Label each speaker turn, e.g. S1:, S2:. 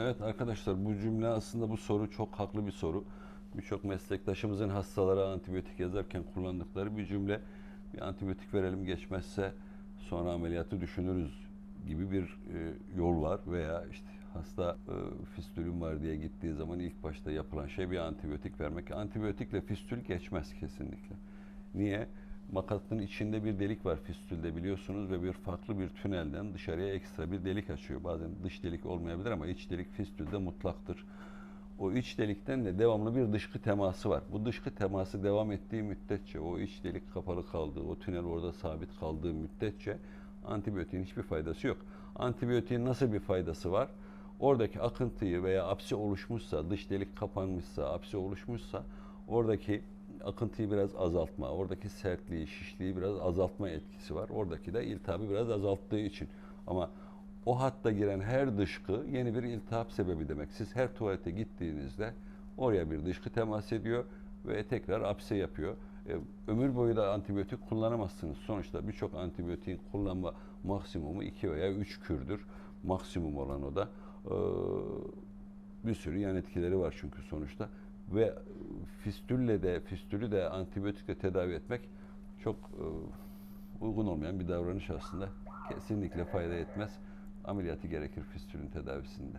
S1: Evet arkadaşlar bu cümle aslında bu soru çok haklı bir soru. Birçok meslektaşımızın hastalara antibiyotik yazarken kullandıkları bir cümle. Bir antibiyotik verelim geçmezse sonra ameliyatı düşünürüz gibi bir e, yol var veya işte hasta e, fistülüm var diye gittiği zaman ilk başta yapılan şey bir antibiyotik vermek. Antibiyotikle fistül geçmez kesinlikle. Niye? Makatın içinde bir delik var fistülde biliyorsunuz ve bir farklı bir tünelden dışarıya ekstra bir delik açıyor. Bazen dış delik olmayabilir ama iç delik fistülde mutlaktır. O iç delikten de devamlı bir dışkı teması var. Bu dışkı teması devam ettiği müddetçe, o iç delik kapalı kaldığı, o tünel orada sabit kaldığı müddetçe antibiyotiğin hiçbir faydası yok. Antibiyotiğin nasıl bir faydası var? Oradaki akıntıyı veya apsi oluşmuşsa, dış delik kapanmışsa, apsi oluşmuşsa oradaki akıntıyı biraz azaltma, oradaki sertliği, şişliği biraz azaltma etkisi var. Oradaki de iltihabı biraz azalttığı için. Ama o hatta giren her dışkı yeni bir iltihap sebebi demek. Siz her tuvalete gittiğinizde oraya bir dışkı temas ediyor ve tekrar apse yapıyor. E, ömür boyu da antibiyotik kullanamazsınız. Sonuçta birçok antibiyotiğin kullanma maksimumu 2 veya 3 kürdür. Maksimum olan o da. E, bir sürü yan etkileri var çünkü sonuçta. Ve fistülle de, fistülü de antibiyotikle tedavi etmek çok e, uygun olmayan bir davranış aslında. Kesinlikle fayda etmez. Ameliyatı gerekir fistülün tedavisinde.